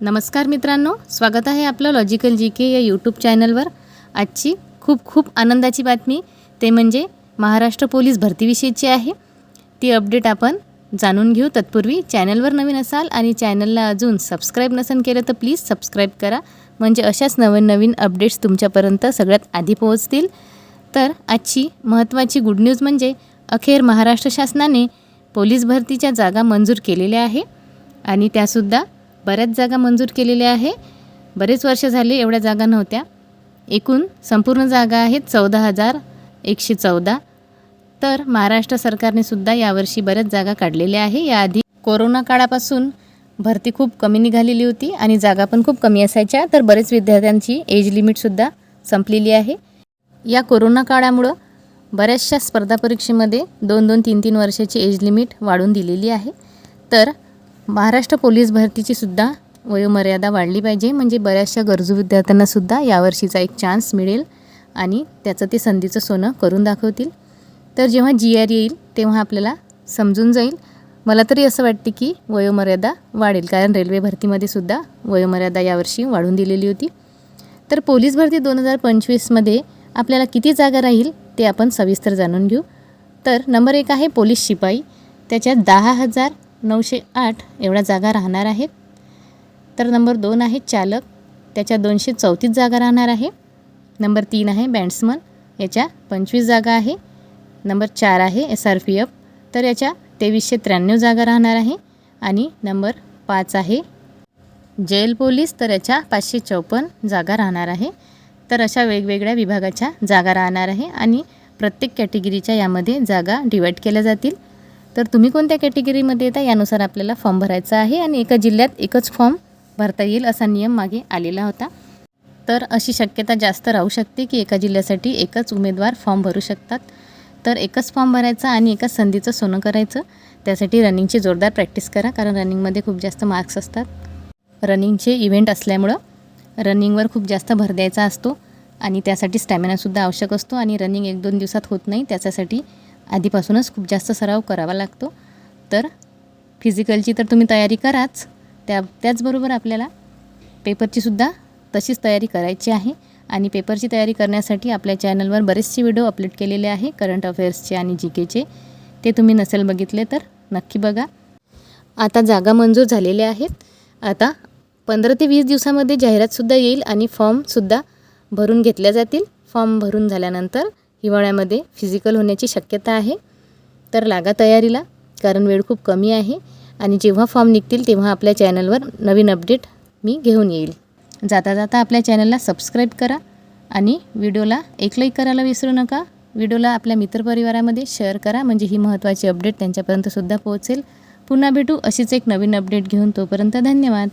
नमस्कार मित्रांनो स्वागत आहे आपलं लॉजिकल जी के या यूट्यूब चॅनलवर आजची खूप खूप आनंदाची बातमी ते म्हणजे महाराष्ट्र पोलीस भरतीविषयीची आहे. ती अपडेट आपण जाणून घेऊ. तत्पूर्वी चॅनलवर नवीन असाल आणि चॅनलला अजून सबस्क्राईब नसेल केलं तर प्लीज सबस्क्राईब करा. म्हणजे अशाच नवीन नवीन अपडेट्स तुमच्यापर्यंत सगळ्यात आधी पोहोचतील. तर आजची महत्त्वाची गुड न्यूज म्हणजे अखेर महाराष्ट्र शासनाने पोलीस भरतीच्या जागा मंजूर केलेल्या आहे. आणि त्यासुद्धा बऱ्याच जागा मंजूर केलेल्या आहे. बरेच वर्ष झाले एवढ्या जागा नव्हत्या. एकूण संपूर्ण जागा आहेत चौदा हजार एकशे चौदा. तर महाराष्ट्र सरकारने सुद्धा यावर्षी बऱ्याच जागा काढलेल्या आहे. याआधी कोरोना काळापासून भरती खूप कमी निघालेली होती आणि जागा पण खूप कमी असायच्या. तर बरेच विद्यार्थ्यांची एज लिमिटसुद्धा संपलेली आहे. या कोरोना काळामुळं बऱ्याचशा स्पर्धा परीक्षेमध्ये दोन दोन तीन तीन वर्षाची एज लिमिट वाढून दिलेली आहे. तर महाराष्ट्र पोलीस भरतीची सुद्धा वयोमर्यादा वाढली पाहिजे. म्हणजे बऱ्याचशा गरजू विद्यार्थ्यांनासुद्धा यावर्षीचा एक चान्स मिळेल आणि त्याचं ते संधीचं सोनं करून दाखवतील. तर जेव्हा जी आर येईल तेव्हा आपल्याला समजून जाईल. मला तरी असं वाटते की वयोमर्यादा वाढेल. कारण रेल्वे भरतीमध्ये सुद्धा वयोमर्यादा यावर्षी वाढून दिलेली होती. तर पोलीस भरती दोन हजार पंचवीसमध्ये आपल्याला किती जागा राहील ते आपण सविस्तर जाणून घेऊ. तर नंबर एक आहे पोलीस शिपाई. त्याच्यात दहा हजार नऊशे आठ एवढ्या जागा राहणार आहेत. तर नंबर दोन आहे चालक. त्याच्या दोनशे चौतीस जागा राहणार आहे. नंबर तीन आहे बँड्समन याच्या पंचवीस जागा आहे. नंबर चार आहे एस आर पी एफ तर याच्या तेवीसशे त्र्याण्णव जागा राहणार आहे. आणि नंबर पाच आहे जेल पोलीस. तर याच्या पाचशे चौपन्न जागा राहणार आहे. तर अशा वेगवेगळ्या विभागाच्या जागा राहणार आहे. आणि प्रत्येक कॅटेगरीच्या यामध्ये जागा डिवाईड केल्या जातील. तर तुम्ही कोणत्या कॅटेगरीमध्ये येता यानुसार आपल्याला फॉर्म भरायचा आहे आणि एका जिल्ह्यात एकच फॉर्म भरता येईल असा नियम मागे आलेला होता. तर अशी शक्यता जास्त राहू शकते की एका जिल्ह्यासाठी एकच उमेदवार फॉर्म भरू शकतात. तर एकच फॉर्म भरायचा आणि एकाच संधीचं सोनं करायचं. त्यासाठी रनिंगची जोरदार प्रॅक्टिस करा कारण रनिंगमध्ये खूप जास्त मार्क्स असतात. रनिंगचे इव्हेंट असल्यामुळं रनिंगवर खूप जास्त भर द्यायचा असतो आणि त्यासाठी स्टॅमिनासुद्धा आवश्यक असतो आणि रनिंग एक दोन दिवसात होत नाही त्याच्यासाठी आधीपासूनच खूप जास्त सराव करावा लागतो. तर फिजिकलची तर तुम्ही तयारी कराच. त्या त्याचबरोबर आपल्याला पेपरचीसुद्धा तशीच तयारी करायची आहे. आणि पेपरची तयारी करण्यासाठी आपल्या चॅनलवर बरेचसे व्हिडिओ अपलोड केलेले आहे. करंट अफेअर्सचे आणि जी केचे ते तुम्ही नसेल बघितले तर नक्की बघा. आता जागा मंजूर झालेल्या आहेत. आता पंधरा ते वीस दिवसामध्ये जाहिरातसुद्धा येईल आणि फॉर्मसुद्धा भरून घेतल्या जातील. फॉर्म भरून झाल्यानंतर हिवाळ्यामध्ये फिजिकल होण्याची शक्यता आहे. तर लागा तयारीला कारण वेळ खूप कमी आहे आणि जेव्हा फॉर्म निघतील तेव्हा आपल्या चॅनलवर नवीन अपडेट मी घेऊन येईल. जाता जाता आपल्या चॅनलला सबस्क्राईब करा आणि व्हिडिओला एक लाईक करायला विसरू नका. व्हिडिओला आपल्या मित्रपरिवारामध्ये शेअर करा म्हणजे ही महत्त्वाची अपडेट त्यांच्यापर्यंतसुद्धा पोहोचेल. पुन्हा भेटू अशीच एक नवीन अपडेट घेऊन तोपर्यंत धन्यवाद.